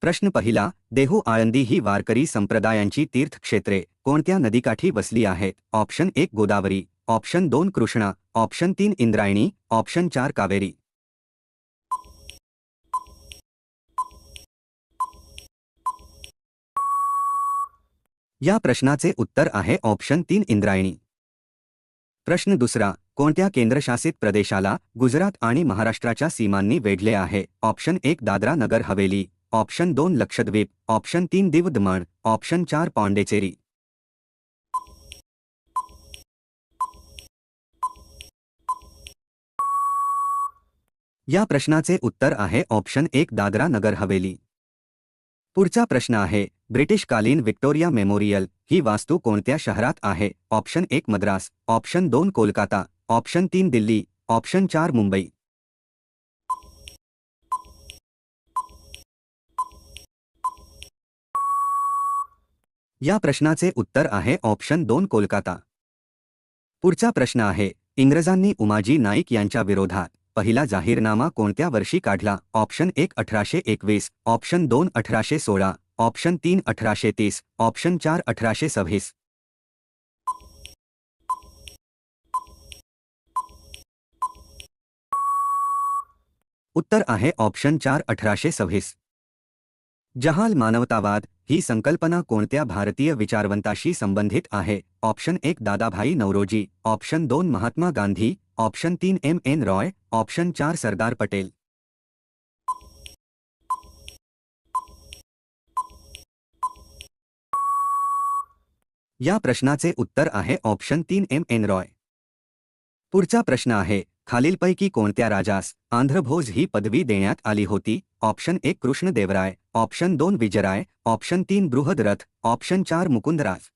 प्रश्न पहिला, देहू आळंदी ही वारकरी संप्रदायांची तीर्थक्षेत्रे, कोणत्या नदीकाठी वसली आहेत? ऑप्शन एक, गोदावरी, ऑप्शन दोन, कृष्णा, ऑप्शन तीन, इंद्रायणी, ऑप्शन चार, कावेरी. या प्रश्नाचे उत्तर आहे ऑप्शन तीन, इंद्रायणी. प्रश्न दुसरा, कोणत्या केंद्रशासित प्रदेशाला गुजरात आणि महाराष्ट्राच्या सीमांनी वेढले आहे? ऑप्शन एक, दादरा नगर हवेली ऑप्शन दोन लक्षद्वीप ऑप्शन तीन दीव दमण ऑप्शन चार पॉंडेचेरी. या प्रश्नाचे उत्तर आहे ऑप्शन एक दादरा नगर हवेली. पुढचा प्रश्न आहे ब्रिटिशकालीन व्हिक्टोरिया मेमोरियल ही वास्तू कोणत्या शहरात आहे? ऑप्शन एक मद्रास ऑप्शन दोन कोलकाता ऑप्शन तीन दिल्ली ऑप्शन चार मुंबई. या प्रश्नाचे उत्तर आहे ऑप्शन दोन कोलकाता. पुढचा प्रश्न आहे, इंग्रजांनी उमाजी नाईक यांच्या विरोधात पहिला जाहीरनामा कोणत्या वर्षी काढला? ऑप्शन एक अठराशे एकवीस, ऑप्शन दोन अठराशे सोळा, ऑप्शन तीन अठराशे तीस, ऑप्शन चार अठराशे सव्वीस. उत्तर आहे ऑप्शन चार अठराशे सव्वीस. जहाल मानवतावाद ही संकल्पना कोणत्या भारतीय विचारवंताशी संबंधित आहे? ऑप्शन एक, दादाभाई नवरोजी. ऑप्शन दोन, महात्मा गांधी. ऑप्शन तीन, एम. एन. रॉय. ऑप्शन चार, सरदार पटेल. या प्रश्नाचे उत्तर आहे ऑप्शन तीन, एम. एन. रॉय. पुढचा प्रश्न आहे, खालीलपैकी कोणत्या राजास आंध्रभोज ही पदवी देण्यात आली होती? ऑप्शन एक कृष्णदेवराय ऑप्शन दोन विजराय ऑप्शन तीन बृहदरथ ऑप्शन चार मुकुंदराज.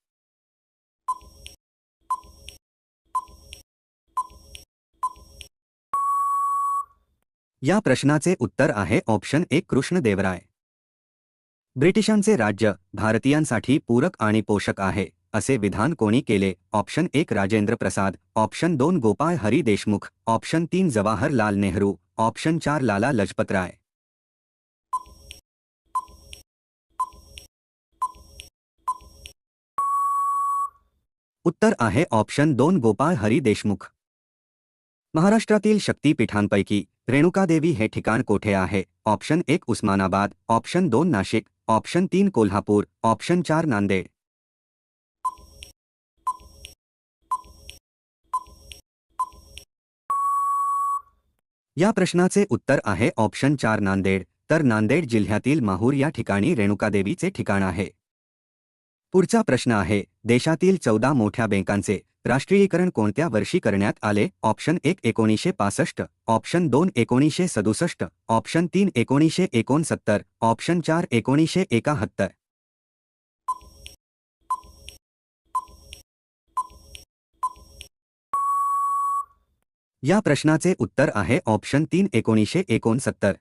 या प्रश्नाचे उत्तर आहे ऑप्शन एक कृष्णदेवराय. ब्रिटिशांचे राज्य भारतीयांसाठी पूरक आणि पोषक आहे असे विधान कोणी केले? ऑप्शन एक राजेंद्र प्रसाद ऑप्शन दोन गोपाळ हरी देशमुख ऑप्शन तीन जवाहरलाल नेहरू ऑप्शन चार लाला लजपतराय. उत्तर आहे ऑप्शन दोन गोपाळ हरी देशमुख. महाराष्ट्रातील शक्तीपीठांपैकी रेणुकादेवी हे ठिकाण कोठे आहे? ऑप्शन एक उस्मानाबाद ऑप्शन दोन नाशिक ऑप्शन तीन कोल्हापूर ऑप्शन चार नांदेड. या प्रश्नाचे उत्तर आहे ऑप्शन चार नांदेड तर नांदेड जिल्ह्यातील माहूर या ठिकाणी रेणुकादेवीचे ठिकाण आहे. पुढचा प्रश्न आहे देशातील चौदा मोठ्या बँकांचे राष्ट्रीयीकरण कोणत्या वर्षी करण्यात आले? ऑप्शन एक एकोणीसशे पासष्ट ऑप्शन दोन एकोणीसशे सदुसष्ट ऑप्शन तीन एकोणीसशे एकोणसत्तर ऑप्शन चार एकोणीसशे एकाहत्तर. या प्रश्नाचे उत्तर आहे ऑप्शन तीन एकोणीसशे एकोणसत्तर.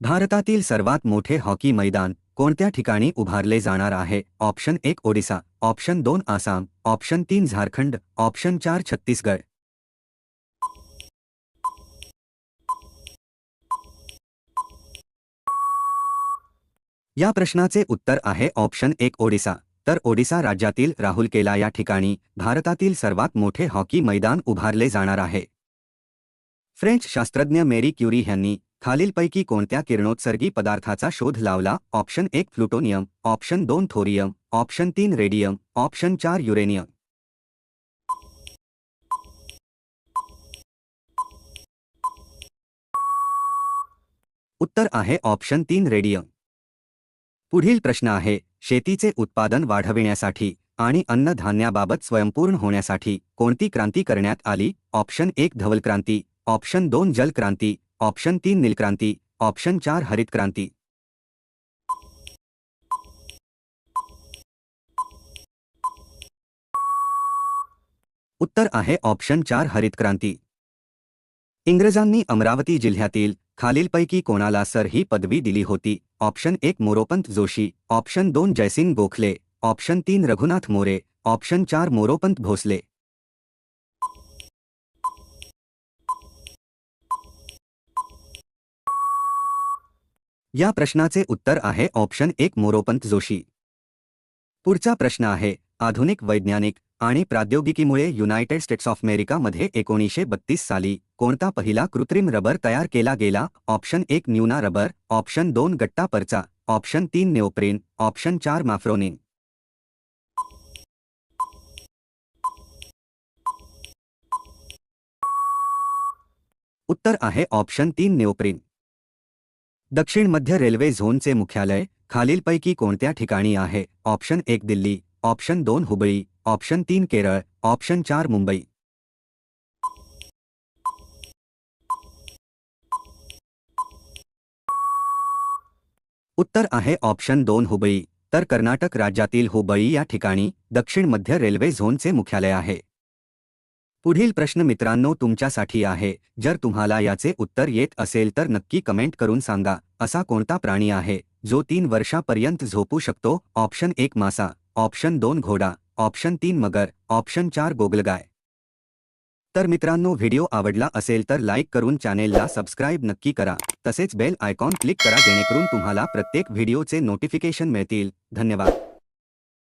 भारतातील सर्वात मोठे हॉकी मैदान कोणत्या ठिकाणी उभारले जाणार आहे? ऑप्शन एक ओडिसा. ऑप्शन दोन आसाम. ऑप्शन तीन झारखंड. ऑप्शन चार छत्तीसगड. या प्रश्नाचे उत्तर आहे ऑप्शन एक ओडिसा. तर ओडिसा राज्यातील राहुलकेला या ठिकाणी भारतातील सर्वात मोठे हॉकी मैदान उभारले जाणार आहे. फ्रेंच शास्त्रज्ञ मेरी क्युरी यांनी खालीलपैकी कोणत्या किरणोत्सर्गी पदार्थाचा शोध लावला? ऑप्शन एक प्लुटोनियम. ऑप्शन दोन थोरियम. ऑप्शन तीन रेडियम. ऑप्शन चार युरेनियम. उत्तर आहे ऑप्शन तीन रेडियम. पुढील प्रश्न आहे शेतीचे उत्पादन वाढविण्यासाठी आणि अन्नधान्याबाबत स्वयंपूर्ण होण्यासाठी कोणती क्रांती करण्यात आली? ऑप्शन एक धवल क्रांती. ऑप्शन दोन जल क्रांती. ऑप्शन तीन नीलक्रांती ऑप्शन चार हरित क्रांती. उत्तर आहे ऑप्शन चार हरित क्रांती. इंग्रजांनी अमरावती जिल्ह्यातील खालीलपैकी कोणाला सर ही पदवी दिली होती? ऑप्शन एक मोरोपंत जोशी ऑप्शन दोन जयसिंग गोखले ऑप्शन तीन रघुनाथ मोरे ऑप्शन चार मोरोपंत भोसले. या प्रश्नाचे उत्तर आहे ऑप्शन एक मोरोपंत जोशी. पुढचा प्रश्न आहे आधुनिक वैज्ञानिक आणि प्राद्योगिकीमुळे युनायटेड स्टेट्स ऑफ अमेरिकामध्ये एकोणीसशे बत्तीस साली कोणता पहिला कृत्रिम रबर तयार केला गेला? ऑप्शन एक न्यूना रबर ऑप्शन दोन गट्टा परचा ऑप्शन तीन नेओप्रेन ऑप्शन चार मॅफ्रोनिन. उत्तर आहे ऑप्शन तीन नेओप्रिन. दक्षिण मध्य रेल्वे झोनचे मुख्यालय खालीलपैकी कोणत्या ठिकाणी आहे? ऑप्शन एक दिल्ली ऑप्शन दोन हुबळी ऑप्शन तीन केरळ ऑप्शन चार मुंबई. उत्तर आहे ऑप्शन दोन हुबळी तर कर्नाटक राज्यातील हुबळी या ठिकाणी दक्षिण मध्य रेल्वे झोनचे मुख्यालय आहे. पुढील प्रश्न मित्रांनो तुमच्यासाठी आहे. जर तुम्हाला याचे उत्तर येत असेल तर नक्की कमेंट करून सांगा. असा कोणता प्राणी आहे? जो तीन वर्षापर्यंत झोपू शकतो? ऑप्शन एक मासा. ऑप्शन दोन घोडा. ऑप्शन तीन मगर. ऑप्शन चार गोगलगाय. तर मित्रांनो व्हिडिओ आवडला असेल तर लाईक करून चॅनेलला सबस्क्राईब नक्की करा. तसेच बेल आयकॉन क्लिक करा जेणेकरून तुम्हाला प्रत्येक व्हिडिओचे नोटिफिकेशन मिळतील. धन्यवाद.